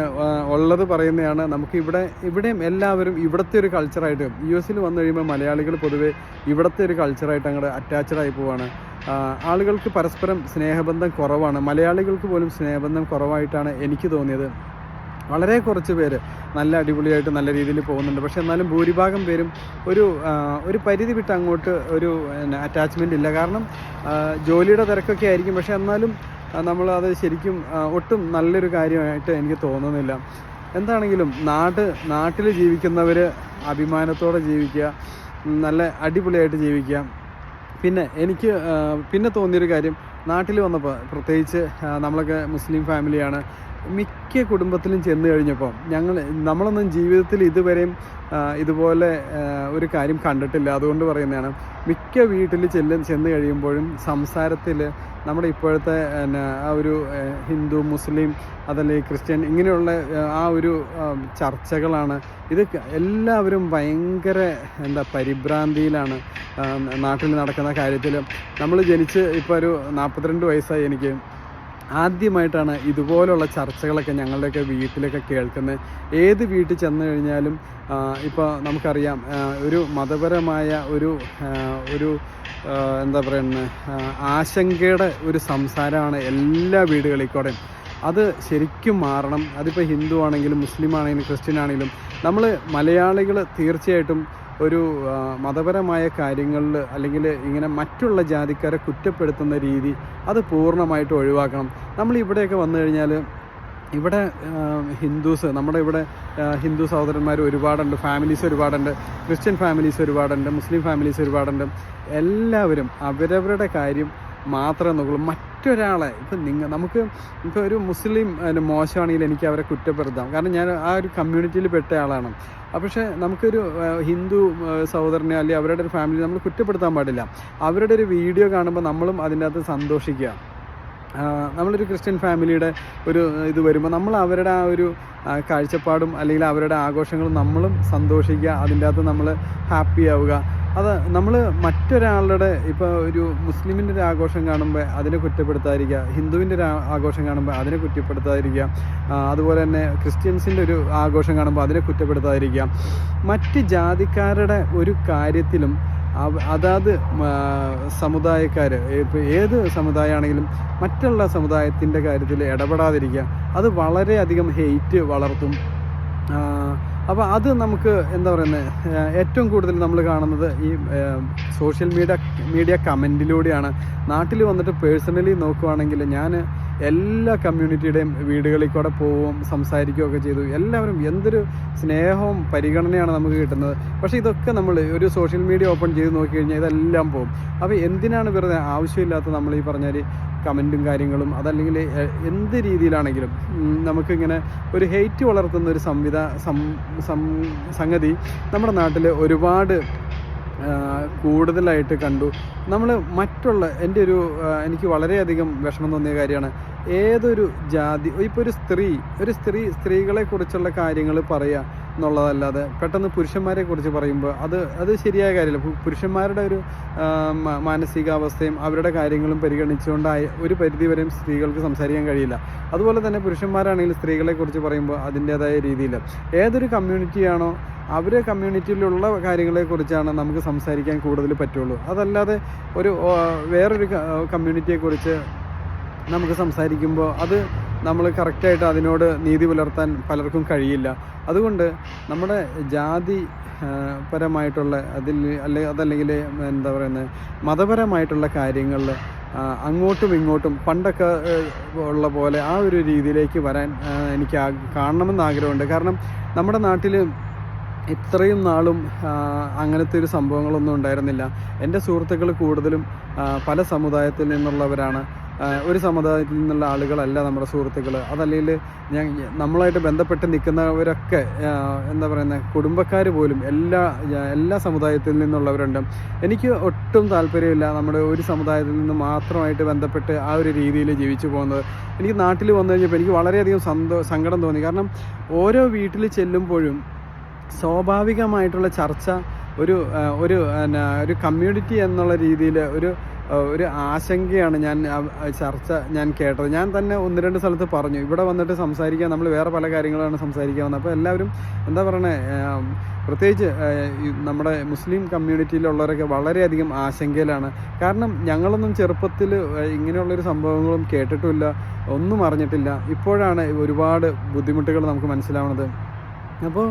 ഉള്ളത് പറയുന്നതാണ് നമുക്ക് ഇവിടെ ഇവിടെയും എല്ലാവരും ഇവിടുത്തെ ഒരു കൾച്ചറായിട്ട് യു എസിൽ വന്നു കഴിയുമ്പോൾ മലയാളികൾ പൊതുവേ ഇവിടുത്തെ ഒരു കൾച്ചറായിട്ട് അങ്ങോട്ട് അറ്റാച്ച്ഡ് ആയി പോവാണ്. ആളുകൾക്ക് പരസ്പരം സ്നേഹബന്ധം കുറവാണ്. മലയാളികൾക്ക് പോലും സ്നേഹബന്ധം കുറവായിട്ടാണ് എനിക്ക് തോന്നിയത്. വളരെ കുറച്ച് പേര് നല്ല അടിപൊളിയായിട്ട് നല്ല രീതിയിൽ പോകുന്നുണ്ട്. പക്ഷേ എന്നാലും ഭൂരിഭാഗം പേരും ഒരു ഒരു പരിധി വിട്ട് അങ്ങോട്ട് ഒരു അറ്റാച്ച്മെന്റ് ഇല്ല. കാരണം ജോലിയുടെ തിരക്കൊക്കെ ആയിരിക്കും. പക്ഷേ എന്നാലും നമ്മൾ അത് ശരിക്കും ഒട്ടും നല്ലൊരു കാര്യമായിട്ട് എനിക്ക് തോന്നുന്നില്ല. എന്താണെങ്കിലും നാട് നാട്ടിൽ ജീവിക്കുന്നവർ അഭിമാനത്തോടെ ജീവിക്കുക നല്ല അടിപൊളിയായിട്ട് ജീവിക്കുക പിന്നെ എനിക്ക് പിന്നെ തോന്നിയൊരു കാര്യം നാട്ടിൽ വന്നപ്പോൾ പ്രത്യേകിച്ച് നമ്മളൊക്കെ മുസ്ലിം ഫാമിലിയാണ്. മിക്ക കുടുംബത്തിലും ചെന്ന് കഴിഞ്ഞപ്പോൾ ഞങ്ങൾ നമ്മളൊന്നും ജീവിതത്തിൽ ഇതുവരെയും ഇതുപോലെ ഒരു കാര്യം കണ്ടിട്ടില്ല. അതുകൊണ്ട് പറയുന്നതാണ് മിക്ക വീട്ടിൽ ചെല്ല് ചെന്ന് കഴിയുമ്പോഴും സംസാരത്തിൽ നമ്മുടെ ഇപ്പോഴത്തെ ആ ഒരു ഹിന്ദു മുസ്ലിം അതല്ലെങ്കിൽ ക്രിസ്ത്യൻ ഇങ്ങനെയുള്ള ആ, ഒരു ചർച്ചകളാണ്. ഇത് എല്ലാവരും ഭയങ്കര എന്താ പരിഭ്രാന്തിയിലാണ് നാട്ടിൽ നടക്കുന്ന കാര്യത്തിൽ നമ്മൾ ജനിച്ച് ഇപ്പോൾ ഒരു നാൽപ്പത്തിരണ്ട് വയസ്സായി എനിക്ക്. ആദ്യമായിട്ടാണ് ഇതുപോലുള്ള ചർച്ചകളൊക്കെ ഞങ്ങളുടെയൊക്കെ വീട്ടിലൊക്കെ കേൾക്കുന്നത്. ഏത് വീട്ടിൽ ചെന്ന് കഴിഞ്ഞാലും ഇപ്പോൾ നമുക്കറിയാം ഒരു മതപരമായ ഒരു ഒരു എന്താ പറയുന്നത് ആശങ്കയുടെ ഒരു സംസാരമാണ് എല്ലാ വീടുകളിൽ കൂടെ അത് ശരിക്കും മാറണം. അതിപ്പോൾ ഹിന്ദു ആണെങ്കിലും മുസ്ലിം ആണെങ്കിലും ക്രിസ്ത്യൻ ആണെങ്കിലും നമ്മൾ മലയാളികൾ തീർച്ചയായിട്ടും ഒരു മതപരമായ കാര്യങ്ങളിൽ അല്ലെങ്കിൽ ഇങ്ങനെ മറ്റുള്ള ജാതിക്കാരെ കുറ്റപ്പെടുത്തുന്ന രീതി അത് പൂർണമായിട്ട് ഒഴിവാക്കണം. നമ്മൾ ഇവിടെയൊക്കെ വന്നു കഴിഞ്ഞാൽ ഇവിടെ ഹിന്ദുസ് നമ്മുടെ ഇവിടെ ഹിന്ദു സഹോദരന്മാർ ഒരുപാടുണ്ട് ഫാമിലീസ് ഒരുപാടുണ്ട് ക്രിസ്ത്യൻ ഫാമിലീസ് ഒരുപാടുണ്ട് മുസ്ലിം ഫാമിലീസ് ഒരുപാടുണ്ട്. എല്ലാവരും അവരവരുടെ കാര്യം മാത്രമേ നോക്കുള്ളൂ. മറ്റൊരാളെ ഇപ്പം നിങ്ങൾ നമുക്ക് ഇപ്പോൾ ഒരു മുസ്ലിം മോശമാണെങ്കിൽ എനിക്ക് അവരെ കുറ്റപ്പെടുത്താം. കാരണം ഞാൻ ആ ഒരു കമ്മ്യൂണിറ്റിയിൽ പെട്ട ആളാണ്. പക്ഷേ നമുക്കൊരു ഹിന്ദു സഹോദരനെ അല്ലെങ്കിൽ അവരുടെ ഒരു ഫാമിലി നമ്മൾ കുറ്റപ്പെടുത്താൻ പാടില്ല. അവരുടെ ഒരു വീഡിയോ കാണുമ്പോൾ നമ്മളും അതിന്റെ അകത്ത് സന്തോഷിക്കുക. നമ്മളൊരു ക്രിസ്ത്യൻ ഫാമിലിയുടെ ഒരു ഇത് വരുമ്പോൾ നമ്മൾ അവരുടെ ആ ഒരു കാഴ്ചപ്പാടും അല്ലെങ്കിൽ അവരുടെ ആഘോഷങ്ങളും നമ്മളും സന്തോഷിക്കുക. അതിന്റെ അകത്ത് നമ്മൾ ഹാപ്പി ആവുക. അത് നമ്മൾ മറ്റൊരാളുടെ ഇപ്പോൾ ഒരു മുസ്ലിമിന്റെ ഒരു ആഘോഷം കാണുമ്പോൾ അതിനെ കുറ്റപ്പെടുത്താതിരിക്കുക ഹിന്ദുവിന്റെ ഒരു ആഘോഷം കാണുമ്പോൾ അതിനെ കുറ്റപ്പെടുത്താതിരിക്കുക അതുപോലെ തന്നെ ക്രിസ്ത്യൻസിന്റെ ഒരു ആഘോഷം കാണുമ്പോൾ അതിനെ കുറ്റപ്പെടുത്താതിരിക്കുക. മറ്റ് ജാതിക്കാരുടെ ഒരു കാര്യത്തിലും അതാത് സമുദായക്കാർ ഇപ്പോൾ ഏത് സമുദായമാണെങ്കിലും മറ്റുള്ള സമുദായത്തിന്റെ കാര്യത്തിൽ ഇടപെടാതിരിക്കുക. അത് വളരെയധികം ഹെയ്റ്റ് വളർത്തും. അപ്പോൾ അത് നമുക്ക് എന്താ പറയുന്നത് ഏറ്റവും കൂടുതൽ നമ്മൾ കാണുന്നത് ഈ സോഷ്യൽ മീഡിയ മീഡിയ കമന്റിലൂടെയാണ് നാട്ടിൽ വന്നിട്ട് പേഴ്സണലി നോക്കുവാണെങ്കിൽ ഞാൻ എല്ലാ കമ്മ്യൂണിറ്റിയുടെയും വീടുകളിൽ കൂടെ പോവും സംസാരിക്കുകയൊക്കെ ചെയ്തു. എല്ലാവരും എന്തൊരു സ്നേഹവും പരിഗണനയാണ് നമുക്ക് കിട്ടുന്നത്. പക്ഷേ ഇതൊക്കെ നമ്മൾ ഒരു സോഷ്യൽ മീഡിയ ഓപ്പൺ ചെയ്ത് നോക്കിക്കഴിഞ്ഞാൽ ഇതെല്ലാം പോകും. അപ്പോൾ എന്തിനാണ് വെറുതെ ആവശ്യമില്ലാത്ത നമ്മൾ ഈ പറഞ്ഞാൽ കമന്റും കാര്യങ്ങളും അതല്ലെങ്കിൽ എന്ത് രീതിയിലാണെങ്കിലും നമുക്കിങ്ങനെ ഒരു ഹെയ്റ്റ് വളർത്തുന്ന ഒരു സംവിധാ സംഗതി നമ്മുടെ നാട്ടിൽ ഒരുപാട് കൂടുതലായിട്ട് കണ്ടു. നമ്മൾ മറ്റുള്ള എന്റെ ഒരു എനിക്ക് വളരെയധികം വിഷമം തോന്നിയ കാര്യമാണ് ഏതൊരു ജാതി ഇപ്പോൾ ഒരു സ്ത്രീ ഒരു സ്ത്രീ സ്ത്രീകളെക്കുറിച്ചുള്ള കാര്യങ്ങൾ പറയുക എന്നുള്ളതല്ലാതെ പെട്ടെന്ന് പുരുഷന്മാരെ കുറിച്ച് പറയുമ്പോൾ അത് അത് ശരിയായ കാര്യമല്ല. പുരുഷന്മാരുടെ ഒരു മാനസികാവസ്ഥയും അവരുടെ കാര്യങ്ങളും പരിഗണിച്ചുകൊണ്ടായി ഒരു പരിധിവരെയും സ്ത്രീകൾക്ക് സംസാരിക്കാൻ കഴിയില്ല. അതുപോലെ തന്നെ പുരുഷന്മാരാണെങ്കിൽ സ്ത്രീകളെക്കുറിച്ച് പറയുമ്പോൾ അതിന്റേതായ രീതിയിൽ ഏതൊരു കമ്മ്യൂണിറ്റിയാണോ അവരെ കമ്മ്യൂണിറ്റിയിലുള്ള കാര്യങ്ങളെക്കുറിച്ചാണ് നമുക്ക് സംസാരിക്കാൻ കൂടുതൽ പറ്റുള്ളൂ. അതല്ലാതെ ഒരു വേറൊരു കമ്മ്യൂണിറ്റിയെക്കുറിച്ച് നമുക്ക് സംസാരിക്കുമ്പോൾ അത് നമ്മൾ കറക്റ്റായിട്ട് അതിനോട് നീതി പുലർത്താൻ പലർക്കും കഴിയില്ല. അതുകൊണ്ട് നമ്മുടെ ജാതി പരമായിട്ടുള്ള അതിൽ അല്ലെ അതല്ലെങ്കിൽ എന്താ പറയുന്നത് മതപരമായിട്ടുള്ള കാര്യങ്ങളിൽ അങ്ങോട്ടും ഇങ്ങോട്ടും പണ്ടൊക്കെ ഉള്ള പോലെ ആ ഒരു രീതിയിലേക്ക് വരാൻ എനിക്ക് കാണണമെന്ന് ആഗ്രഹമുണ്ട്. കാരണം നമ്മുടെ നാട്ടിൽ ഇത്രയും നാളും അങ്ങനത്തെ ഒരു സംഭവങ്ങളൊന്നും ഉണ്ടായിരുന്നില്ല. എന്റെ സുഹൃത്തുക്കൾ കൂടുതലും പല സമുദായത്തിൽ നിന്നുള്ളവരാണ്. ഒരു സമുദായത്തിൽ നിന്നുള്ള ആളുകളല്ല നമ്മുടെ സുഹൃത്തുക്കൾ അതല്ലെങ്കിൽ ഞാൻ നമ്മളായിട്ട് ബന്ധപ്പെട്ട് നിൽക്കുന്നവരൊക്കെ എന്താ പറയുന്നത് കുടുംബക്കാർ പോലും എല്ലാ എല്ലാ സമുദായത്തിൽ നിന്നുള്ളവരുണ്ട്. എനിക്ക് ഒട്ടും താല്പര്യമില്ല നമ്മുടെ ഒരു സമുദായത്തിൽ നിന്ന് മാത്രമായിട്ട് ബന്ധപ്പെട്ട് ആ ഒരു രീതിയിൽ ജീവിച്ചു പോകുന്നത്. എനിക്ക് നാട്ടിൽ വന്നു കഴിഞ്ഞപ്പോൾ എനിക്ക് വളരെയധികം സന്തോ സങ്കടം തോന്നി. കാരണം ഓരോ വീട്ടിൽ ചെല്ലുമ്പോഴും സ്വാഭാവികമായിട്ടുള്ള ചർച്ച ഒരു ഒരു ഒരു കമ്മ്യൂണിറ്റി എന്നുള്ള രീതിയിൽ ഒരു ഒരു ആശങ്കയാണ് ഞാൻ ചർച്ച ഞാൻ കേട്ടത്. ഞാൻ തന്നെ ഒന്ന് രണ്ട് സ്ഥലത്ത് പറഞ്ഞു. ഇവിടെ വന്നിട്ട് സംസാരിക്കാൻ നമ്മൾ വേറെ പല കാര്യങ്ങളാണ് സംസാരിക്കാൻ വന്നത്. അപ്പോൾ എല്ലാവരും എന്താ പറയണേ പ്രത്യേകിച്ച് നമ്മുടെ മുസ്ലിം കമ്മ്യൂണിറ്റിയിലുള്ളവരൊക്കെ വളരെയധികം ആശങ്കയിലാണ്. കാരണം ഞങ്ങളൊന്നും ചെറുപ്പത്തിൽ ഇങ്ങനെയുള്ളൊരു സംഭവങ്ങളും കേട്ടിട്ടില്ല ഒന്നും അറിഞ്ഞിട്ടില്ല. ഇപ്പോഴാണ് ഒരുപാട് ബുദ്ധിമുട്ടുകൾ നമുക്ക് മനസ്സിലാവുന്നത്. അപ്പോൾ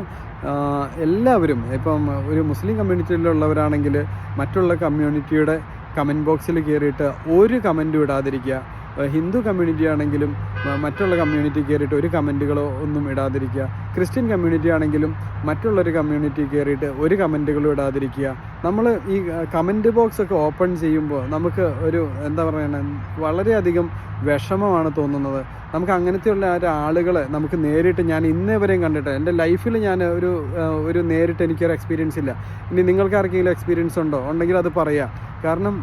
എല്ലാവരും ഇപ്പം ഒരു മുസ്ലിം കമ്മ്യൂണിറ്റിയിലുള്ളവരാണെങ്കിൽ മറ്റുള്ള കമ്മ്യൂണിറ്റിയുടെ കമന്റ് ബോക്സിൽ കയറിയിട്ട് ഒരു കമന്റും ഇടാതിരിക്കുക. ഹിന്ദു കമ്മ്യൂണിറ്റി ആണെങ്കിലും മറ്റുള്ള കമ്മ്യൂണിറ്റി കയറിയിട്ട് ഒരു കമന്റുകളോ ഒന്നും ഇടാതിരിക്കുക. ക്രിസ്ത്യൻ കമ്മ്യൂണിറ്റി ആണെങ്കിലും മറ്റുള്ളൊരു കമ്മ്യൂണിറ്റി കയറിയിട്ട് ഒരു കമന്റുകളും ഇടാതിരിക്കുക. നമ്മൾ ഈ കമന്റ് ബോക്സ് ഒക്കെ ഓപ്പൺ ചെയ്യുമ്പോൾ നമുക്ക് ഒരു എന്താ പറയണ വളരെയധികം വിഷമമാണ് തോന്നുന്നത്. നമുക്ക് അങ്ങനത്തെയുള്ള ആളുകളെ നമുക്ക് നേരിട്ട് ഞാൻ ഇന്നേ വരെയും കണ്ടിട്ട് എന്റെ ലൈഫിൽ ഞാൻ ഒരു ഒരു നേരിട്ട് എനിക്കൊരു എക്സ്പീരിയൻസ് ഇല്ല. ഇനി നിങ്ങൾക്ക് ആർക്കെങ്കിലും എക്സ്പീരിയൻസ് ഉണ്ടോ? ഉണ്ടെങ്കിൽ അത് പറയാം. കാരണം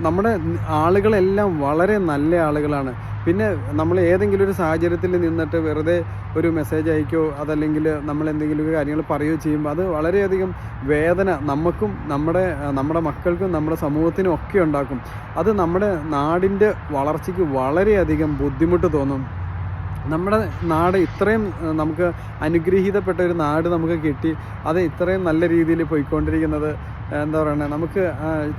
നമ്മുടെ ആളുകളെല്ലാം വളരെ നല്ല ആളുകളാണ്. പിന്നെ നമ്മൾ ഏതെങ്കിലും ഒരു സാഹചര്യത്തിൽ നിന്നിട്ട് വെറുതെ ഒരു മെസ്സേജ് അയക്കുകയോ അതല്ലെങ്കിൽ നമ്മൾ എന്തെങ്കിലും കാര്യങ്ങൾ പറയുകയോ ചെയ്യുമ്പോൾ അത് വളരെയധികം വേദന നമുക്കും നമ്മുടെ നമ്മുടെ മക്കൾക്കും നമ്മുടെ സമൂഹത്തിനും ഒക്കെ ഉണ്ടാക്കും. അത് നമ്മുടെ നാടിന്റെ വളർച്ചയ്ക്ക് വളരെയധികം ബുദ്ധിമുട്ട് തോന്നും. നമ്മുടെ നാട് ഇത്രയും നമുക്ക് അനുഗ്രഹീതപ്പെട്ട ഒരു നാട് നമുക്ക് കിട്ടി. അത് ഇത്രയും നല്ല രീതിയിൽ പോയിക്കൊണ്ടിരിക്കുന്നത് എന്താ പറയുക നമുക്ക്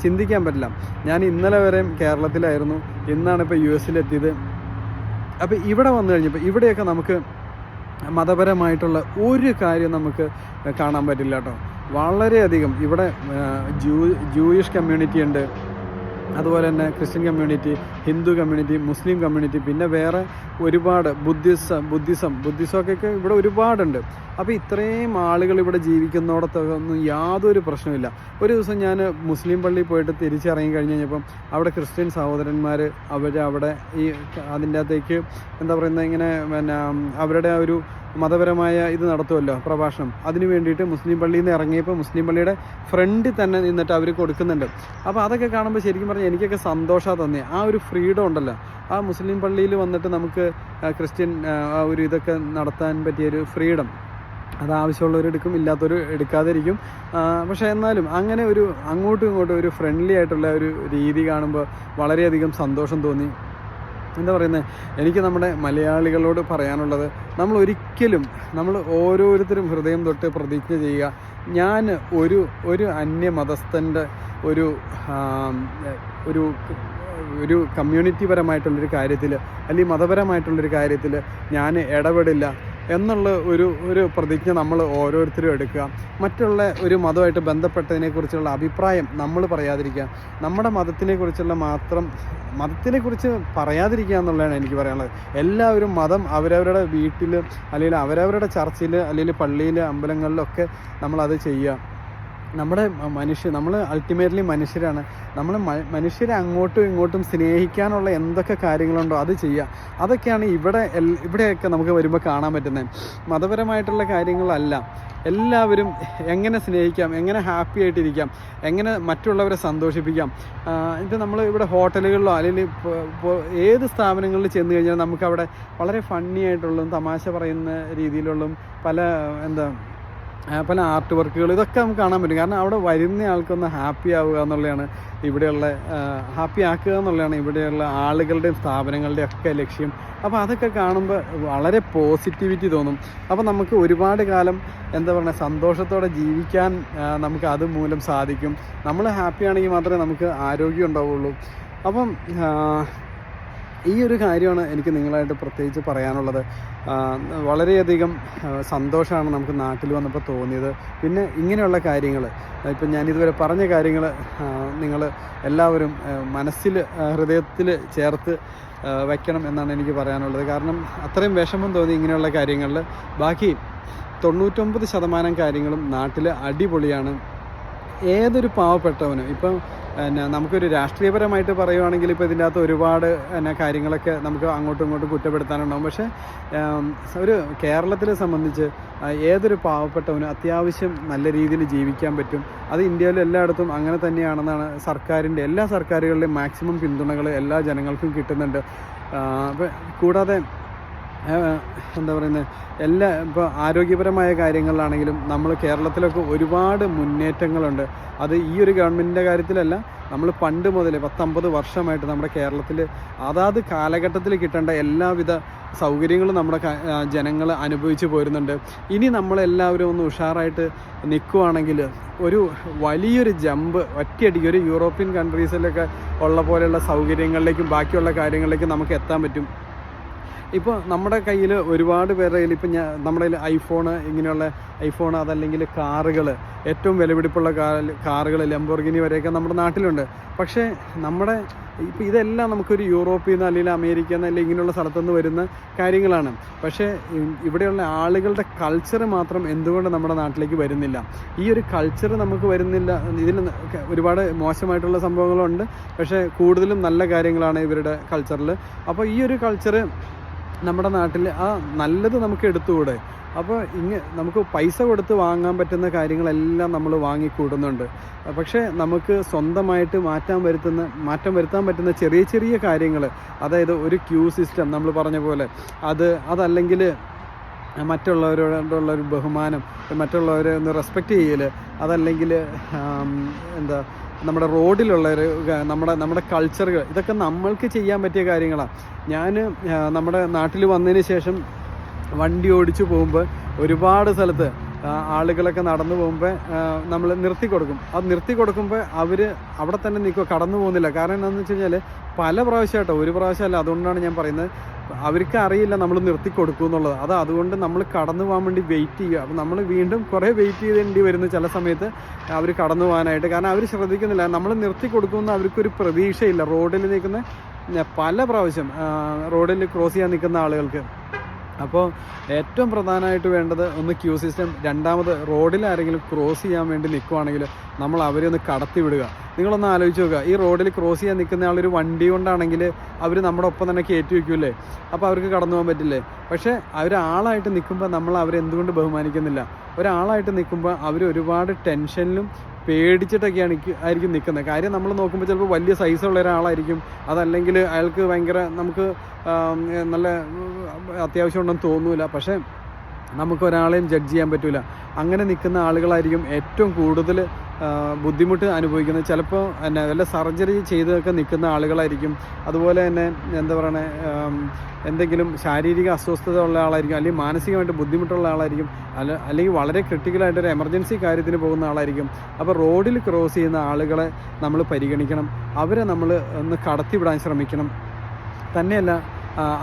ചിന്തിക്കാൻ പറ്റില്ല. ഞാൻ ഇന്നലെ വരെയും കേരളത്തിലായിരുന്നു. ഇന്നാണ് ഇപ്പോൾ യു എസിലെത്തിയത്. അപ്പോൾ ഇവിടെ വന്നു കഴിഞ്ഞപ്പോൾ ഇവിടെയൊക്കെ നമുക്ക് മതപരമായിട്ടുള്ള ഒരു കാര്യം നമുക്ക് കാണാൻ പറ്റില്ല കേട്ടോ. വളരെയധികം ഇവിടെ ജൂ ജൂയിഷ് കമ്മ്യൂണിറ്റി ഉണ്ട് അതുപോലെ തന്നെ Christian community Hindu community Muslim community പിന്നെ വേറെ ഒരുപാട് ബുദ്ധിസം ബുദ്ധിസം ബുദ്ധിസമൊക്കെ ഇവിടെ ഒരുപാടുണ്ട്. അപ്പോൾ ഇത്രയും ആളുകൾ ഇവിടെ ജീവിക്കുന്നിടത്തൊന്നും യാതൊരു പ്രശ്നമില്ല ഒരു ദിവസം ഞാൻ മുസ്ലിം പള്ളിയിൽ പോയിട്ട് തിരിച്ചിറങ്ങി കഴിഞ്ഞ് കഴിഞ്ഞപ്പം അവിടെ ക്രിസ്ത്യൻ സഹോദരന്മാർ അവർ അവിടെ ഈ അതിന്റെ അകത്തേക്ക് എന്താ പറയുന്നത് ഇങ്ങനെ പിന്നെ അവരുടെ ആ ഒരു മതപരമായ ഇത് നടത്തുമല്ലോ പ്രഭാഷണം. അതിന് വേണ്ടിയിട്ട് മുസ്ലിം പള്ളിയിൽ നിന്ന് ഇറങ്ങിയപ്പോൾ മുസ്ലിം പള്ളിയുടെ ഫ്രണ്ടിൽ തന്നെ നിന്നിട്ട് അവർ കൊടുക്കുന്നുണ്ട്. അപ്പോൾ അതൊക്കെ കാണുമ്പോൾ ശരിക്കും പറഞ്ഞാൽ എനിക്കൊക്കെ സന്തോഷമാണ് തന്നെ ആ ഒരു ഫ്രീഡം ഉണ്ടല്ലോ. ആ മുസ്ലിം പള്ളിയിൽ വന്നിട്ട് നമുക്ക് ക്രിസ്ത്യൻ ആ, ഒരു ഇതൊക്കെ നടത്താൻ പറ്റിയൊരു ഫ്രീഡം അത് ആവശ്യമുള്ളവരെടുക്കും ഇല്ലാത്തവർ എടുക്കാതിരിക്കും. പക്ഷേ എന്നാലും അങ്ങനെ ഒരു അങ്ങോട്ടും ഇങ്ങോട്ടും ഒരു ഫ്രണ്ട്ലി ആയിട്ടുള്ള ഒരു രീതി കാണുമ്പോൾ വളരെയധികം സന്തോഷം തോന്നി. എന്താ പറയുന്നത് എനിക്ക് നമ്മുടെ മലയാളികളോട് പറയാനുള്ളത് നമ്മൾ ഒരിക്കലും നമ്മൾ ഓരോരുത്തരും ഹൃദയം തൊട്ട് പ്രതിജ്ഞ ചെയ്യുക. ഞാൻ ഒരു ഒരു അന്യമതസ്ഥന്റെ ഒരു ഒരു ഒരു കമ്മ്യൂണിറ്റി പരമായിട്ടുള്ളൊരു കാര്യത്തിൽ അല്ലെങ്കിൽ മതപരമായിട്ടുള്ളൊരു കാര്യത്തിൽ ഞാൻ ഇടപെടില്ല. എന്നുള്ള ഒരു ഒരു പ്രതിജ്ഞ നമ്മൾ ഓരോരുത്തരും എടുക്കുക. മറ്റുള്ള ഒരു മതമായിട്ട് ബന്ധപ്പെട്ടതിനെക്കുറിച്ചുള്ള അഭിപ്രായം നമ്മൾ പറയാതിരിക്കുക. നമ്മുടെ മതത്തിനെക്കുറിച്ചുള്ള മാത്രം മതത്തിനെക്കുറിച്ച് പറയാതിരിക്കുക എന്നുള്ളതാണ് എനിക്ക് പറയാനുള്ളത്. എല്ലാവരും മതം അവരവരുടെ വീട്ടിൽ അല്ലെങ്കിൽ അവരവരുടെ ചർച്ചിൽ അല്ലെങ്കിൽ പള്ളിയിൽ അമ്പലങ്ങളിലൊക്കെ നമ്മളത് ചെയ്യുക. നമ്മുടെ മനുഷ്യ നമ്മൾ അൾട്ടിമേറ്റ്ലി മനുഷ്യരാണ്. നമ്മൾ മനുഷ്യരെ അങ്ങോട്ടും ഇങ്ങോട്ടും സ്നേഹിക്കാനുള്ള എന്തൊക്കെ കാര്യങ്ങളുണ്ടോ അത് ചെയ്യുക അതൊക്കെയാണ് ഇവിടെ ഇവിടെയൊക്കെ നമുക്ക് വരുമ്പോൾ കാണാൻ പറ്റുന്നത്. മതപരമായിട്ടുള്ള കാര്യങ്ങളല്ല. എല്ലാവരും എങ്ങനെ സ്നേഹിക്കാം എങ്ങനെ ഹാപ്പി ആയിട്ടിരിക്കാം എങ്ങനെ മറ്റുള്ളവരെ സന്തോഷിപ്പിക്കാം. ഇത് നമ്മൾ ഇവിടെ ഹോട്ടലുകളിലോ അല്ലെങ്കിൽ ഏത് സ്ഥാപനങ്ങളിൽ ചെന്ന് കഴിഞ്ഞാൽ നമുക്കവിടെ വളരെ ഫണ്ണി ആയിട്ടുള്ളതും തമാശ പറയുന്ന രീതിയിലുള്ളതും പല എന്താ പല ആർട്ട് വർക്കുകൾ ഇതൊക്കെ നമുക്ക് കാണാൻ പറ്റും. കാരണം അവിടെ വരുന്ന ആൾക്കൊന്ന് ഹാപ്പി ആവുക എന്നുള്ളതാണ് ഇവിടെയുള്ള ഹാപ്പി ആക്കുക എന്നുള്ളതാണ് ഇവിടെയുള്ള ആളുകളുടെയും സ്ഥാപനങ്ങളുടെയും ഒക്കെ ലക്ഷ്യം. അപ്പോൾ അതൊക്കെ കാണുമ്പോൾ വളരെ പോസിറ്റിവിറ്റി തോന്നും. അപ്പോൾ നമുക്ക് ഒരുപാട് കാലം എന്താ പറയുക സന്തോഷത്തോടെ ജീവിക്കാൻ നമുക്ക് അത് മൂലം സാധിക്കും. നമ്മൾ ഹാപ്പി ആണെങ്കിൽ മാത്രമേ നമുക്ക് ആരോഗ്യം ഉണ്ടാവുള്ളൂ അപ്പം ഈ ഒരു കാര്യമാണ് എനിക്ക് നിങ്ങളായിട്ട് പ്രത്യേകിച്ച് പറയാനുള്ളത്. വളരെയധികം സന്തോഷമാണ് നമുക്ക് നാട്ടിൽ വന്നപ്പോൾ തോന്നിയത്. പിന്നെ ഇങ്ങനെയുള്ള കാര്യങ്ങൾ ഇപ്പം ഞാനിതുവരെ പറഞ്ഞ കാര്യങ്ങൾ നിങ്ങൾ എല്ലാവരും മനസ്സിൽ ഹൃദയത്തിൽ ചേർത്ത് വയ്ക്കണം എന്നാണ് എനിക്ക് പറയാനുള്ളത്. കാരണം അത്രയും വിഷമം തോന്നി ഇങ്ങനെയുള്ള കാര്യങ്ങളിൽ ബാക്കി തൊണ്ണൂറ്റൊമ്പത് ശതമാനം കാര്യങ്ങളും നാട്ടിൽ അടിപൊളിയാണ്. ഏതൊരു പാവപ്പെട്ടവനും ഇപ്പം പിന്നെ നമുക്കൊരു രാഷ്ട്രീയപരമായിട്ട് പറയുവാണെങ്കിൽ ഇപ്പോൾ ഇതിന്റെ അകത്ത് ഒരുപാട് എന്നെ കാര്യങ്ങളൊക്കെ നമുക്ക് അങ്ങോട്ടും ഇങ്ങോട്ടും കുറ്റപ്പെടുത്താനുണ്ടാവും. പക്ഷേ ഒരു കേരളത്തിനെ സംബന്ധിച്ച് ഏതൊരു പാവപ്പെട്ടവനും അത്യാവശ്യം നല്ല രീതിയിൽ ജീവിക്കാൻ പറ്റും. അത് ഇന്ത്യയിൽ എല്ലായിടത്തും അങ്ങനെ തന്നെയാണെന്നാണ് സർക്കാരിന്റെ എല്ലാ സർക്കാരുകളിലെയും മാക്സിമം പിന്തുണകൾ എല്ലാ ജനങ്ങൾക്കും കിട്ടുന്നുണ്ട്. കൂടാതെ എന്താ പറയുന്നത് എല്ലാ ഇപ്പോൾ ആരോഗ്യപരമായ കാര്യങ്ങളിലാണെങ്കിലും നമ്മൾ കേരളത്തിലൊക്കെ ഒരുപാട് മുന്നേറ്റങ്ങളുണ്ട്. അത് ഈ ഒരു ഗവൺമെന്റിന്റെ കാര്യത്തിലല്ല നമ്മൾ പണ്ട് മുതൽ പത്തമ്പത് വർഷമായിട്ട് നമ്മുടെ കേരളത്തിൽ അതാത് കാലഘട്ടത്തിൽ കിട്ടേണ്ട എല്ലാവിധ സൗകര്യങ്ങളും നമ്മുടെ ജനങ്ങൾ അനുഭവിച്ചു പോരുന്നുണ്ട്. ഇനി നമ്മളെല്ലാവരും ഒന്ന് ഉഷാറായിട്ട് നിൽക്കുവാണെങ്കിൽ ഒരു വലിയൊരു ജമ്പ് ഒറ്റയടിക്ക് ഒരു യൂറോപ്യൻ കൺട്രീസിലൊക്കെ ഉള്ള പോലെയുള്ള സൗകര്യങ്ങളിലേക്കും ബാക്കിയുള്ള കാര്യങ്ങളിലേക്കും നമുക്ക് എത്താൻ പറ്റും. ഇപ്പോൾ നമ്മുടെ കയ്യിൽ ഒരുപാട് പേരുടെ കയ്യിൽ ഇപ്പം ഞാൻ നമ്മുടെ കയ്യിൽ ഐഫോൺ ഇങ്ങനെയുള്ള ഐഫോൺ അതല്ലെങ്കിൽ കാറുകൾ ഏറ്റവും വിലപിടിപ്പുള്ള കാറുകൾ ലംബോർഗിനി വരെയൊക്കെ നമ്മുടെ നാട്ടിലുണ്ട്. പക്ഷേ നമ്മുടെ ഇപ്പോൾ ഇതെല്ലാം നമുക്കൊരു യൂറോപ്പിൽ നിന്ന് അല്ലെങ്കിൽ അമേരിക്കയിൽ നിന്ന് അല്ലെങ്കിൽ ഇങ്ങനെയുള്ള സ്ഥലത്തുനിന്ന് വരുന്ന കാര്യങ്ങളാണ്. പക്ഷേ ഇവിടെയുള്ള ആളുകളുടെ കൾച്ചർ മാത്രം എന്തുകൊണ്ട് നമ്മുടെ നാട്ടിലേക്ക് വരുന്നില്ല? ഈ ഒരു കൾച്ചർ നമുക്ക് വരുന്നില്ല. ഇതിൽ ഒരുപാട് മോശമായിട്ടുള്ള സംഭവങ്ങളുണ്ട്. പക്ഷേ കൂടുതലും നല്ല കാര്യങ്ങളാണ് ഇവരുടെ കൾച്ചറിൽ അപ്പോൾ ഈ ഒരു കൾച്ചർ നമ്മുടെ നാട്ടിൽ ആ നല്ലത് നമുക്ക് എടുത്തുകൂടെ? അപ്പോൾ ഇങ്ങ നമുക്ക് പൈസ കൊടുത്ത് വാങ്ങാൻ പറ്റുന്ന കാര്യങ്ങളെല്ലാം നമ്മൾ വാങ്ങിക്കൂടുന്നുണ്ട്. പക്ഷേ നമുക്ക് സ്വന്തമായിട്ട് മാറ്റാൻ വരുത്തുന്ന മാറ്റം വരുത്താൻ പറ്റുന്ന ചെറിയ ചെറിയ കാര്യങ്ങൾ അതായത് ഒരു ക്യൂ സിസ്റ്റം നമ്മൾ പറഞ്ഞ പോലെ അത് അതല്ലെങ്കിൽ മറ്റുള്ളവരോടുള്ള ഒരു ബഹുമാനം മറ്റുള്ളവരെ ഒന്ന് റെസ്പെക്റ്റ് ചെയ്യൽ അതല്ലെങ്കിൽ എന്താ നമ്മുടെ റോഡിലുള്ള ഒരു നമ്മുടെ നമ്മുടെ കൾച്ചറുകൾ ഇതൊക്കെ നമ്മൾക്ക് ചെയ്യാൻ പറ്റിയ കാര്യങ്ങളാണ് ഞാൻ നമ്മുടെ നാട്ടിൽ വന്നതിന് ശേഷം വണ്ടി ഓടിച്ചു പോകുമ്പോൾ ഒരുപാട് സ്ഥലത്ത് ആളുകളൊക്കെ നടന്നു പോകുമ്പോൾ നമ്മൾ നിർത്തി കൊടുക്കും. അത് നിർത്തി കൊടുക്കുമ്പോൾ അവർ അവിടെ തന്നെ നിൽക്കുക കടന്നു പോകുന്നില്ല. കാരണം എന്താണെന്ന് വെച്ച് കഴിഞ്ഞാൽ പല പ്രാവശ്യമായിട്ടോ ഒരു പ്രാവശ്യമല്ല അതുകൊണ്ടാണ് ഞാൻ പറയുന്നത്. അവർക്ക് അറിയില്ല നമ്മൾ നിർത്തി കൊടുക്കും എന്നുള്ളത്. അത് അതുകൊണ്ട് നമ്മൾ കടന്നു പോകാൻ വേണ്ടി വെയിറ്റ് ചെയ്യുക. അപ്പോൾ നമ്മൾ വീണ്ടും കുറേ വെയിറ്റ് ചെയ്തേണ്ടി വരുന്നു ചില സമയത്ത് അവർ കടന്നു പോകാനായിട്ട്. കാരണം അവർ ശ്രദ്ധിക്കുന്നില്ല. നമ്മൾ നിർത്തി കൊടുക്കുമെന്ന് അവർക്കൊരു പ്രതീക്ഷയില്ല. റോഡിൽ നിൽക്കുന്ന പല പ്രാവശ്യം റോഡിൽ ക്രോസ് ചെയ്യാൻ നിൽക്കുന്ന ആളുകൾക്ക്. അപ്പോൾ ഏറ്റവും പ്രധാനമായിട്ട് വേണ്ടത് ഒന്ന് ക്യൂ സിസ്റ്റം രണ്ടാമത് റോഡിൽ ആരെങ്കിലും ക്രോസ് ചെയ്യാൻ വേണ്ടി നിൽക്കുവാണെങ്കിൽ നമ്മൾ അവരെ ഒന്ന് കടത്തി വിടുക നിങ്ങളൊന്ന് ആലോചിച്ച് നോക്കുക. ഈ റോഡിൽ ക്രോസ് ചെയ്യാൻ നിൽക്കുന്ന ആളൊരു വണ്ടി കൊണ്ടാണെങ്കിൽ അവർ നമ്മുടെ ഒപ്പം തന്നെ കയറ്റി വയ്ക്കൂലേ അപ്പോൾ അവർക്ക് കടന്നു പോകാൻ പറ്റില്ലേ? പക്ഷേ അവരാളായിട്ട് നിൽക്കുമ്പോൾ നമ്മൾ അവരെ എന്തുകൊണ്ട് ബഹുമാനിക്കുന്നില്ല? ഒരാളായിട്ട് നിൽക്കുമ്പോൾ അവർ ഒരുപാട് ടെൻഷനിലും പേടിച്ചിട്ടൊക്കെയാണ് ആയിരിക്കും നിൽക്കുന്നത്. കാര്യം നമ്മൾ നോക്കുമ്പോൾ ചിലപ്പോൾ വലിയ സൈസുള്ള ഒരാളായിരിക്കും. അതല്ലെങ്കിൽ അയാൾക്ക് ഭയങ്കര നമുക്ക് നല്ല അത്യാവശ്യം ഉണ്ടെന്ന് തോന്നൂല. പക്ഷേ നമുക്ക് ഒരാളെയും ജഡ്ജ് ചെയ്യാൻ പറ്റില്ല അങ്ങനെ നിൽക്കുന്ന ആളുകളായിരിക്കും ഏറ്റവും കൂടുതൽ ബുദ്ധിമുട്ട് അനുഭവിക്കുന്നത്. ചിലപ്പോൾ എന്നെ വല്ല സർജറി ചെയ്തൊക്കെ നിൽക്കുന്ന ആളുകളായിരിക്കും. അതുപോലെ തന്നെ എന്താ പറയണേ എന്തെങ്കിലും ശാരീരിക അസ്വസ്ഥത ഉള്ള ആളായിരിക്കും അല്ലെങ്കിൽ മാനസികമായിട്ട് ബുദ്ധിമുട്ടുള്ള ആളായിരിക്കും അല്ല അല്ലെങ്കിൽ വളരെ ക്രിട്ടിക്കലായിട്ട് ഒരു എമർജൻസി കാര്യത്തിന് പോകുന്ന ആളായിരിക്കും. അപ്പോൾ റോഡിൽ ക്രോസ് ചെയ്യുന്ന ആളുകളെ നമ്മൾ പരിഗണിക്കണം. അവരെ നമ്മൾ ഒന്ന് കടത്തിവിടാൻ ശ്രമിക്കണം. തന്നെയല്ല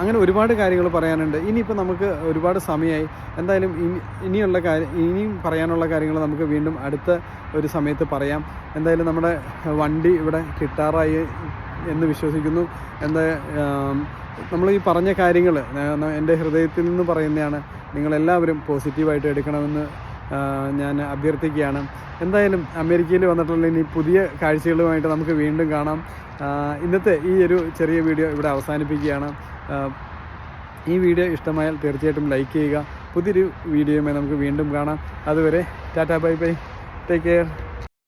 അങ്ങനെ ഒരുപാട് കാര്യങ്ങൾ പറയാനുണ്ട്. ഇനിയിപ്പോൾ നമുക്ക് ഒരുപാട് സമയമായി എന്തായാലും ഇനി ഇനിയുള്ള കാര്യം ഇനിയും പറയാനുള്ള കാര്യങ്ങൾ നമുക്ക് വീണ്ടും അടുത്ത ഒരു സമയത്ത് പറയാം. എന്തായാലും നമ്മുടെ വണ്ടി ഇവിടെ കിട്ടാറായി എന്ന് വിശ്വസിക്കുന്നു. എന്താ നമ്മൾ ഈ പറഞ്ഞ കാര്യങ്ങൾ എന്റെ ഹൃദയത്തിൽ നിന്ന് പറയുന്നതാണ് നിങ്ങളെല്ലാവരും പോസിറ്റീവായിട്ട് എടുക്കണമെന്ന് ഞാൻ അഭ്യർത്ഥിക്കുകയാണ്. എന്തായാലും അമേരിക്കയിൽ വന്നിട്ടുള്ള ഇനി പുതിയ കാഴ്ചകളുമായിട്ട് നമുക്ക് വീണ്ടും കാണാം. ഇന്നത്തെ ഈ ഒരു ചെറിയ വീഡിയോ ഇവിടെ അവസാനിപ്പിക്കുകയാണ്. ഈ വീഡിയോ ഇഷ്ടമായാൽ തീർച്ചയായിട്ടും ലൈക്ക് ചെയ്യുക. പുതിയൊരു വീഡിയോയുമായി നമുക്ക് വീണ്ടും കാണാം. അതുവരെ tata bye bye. Take care.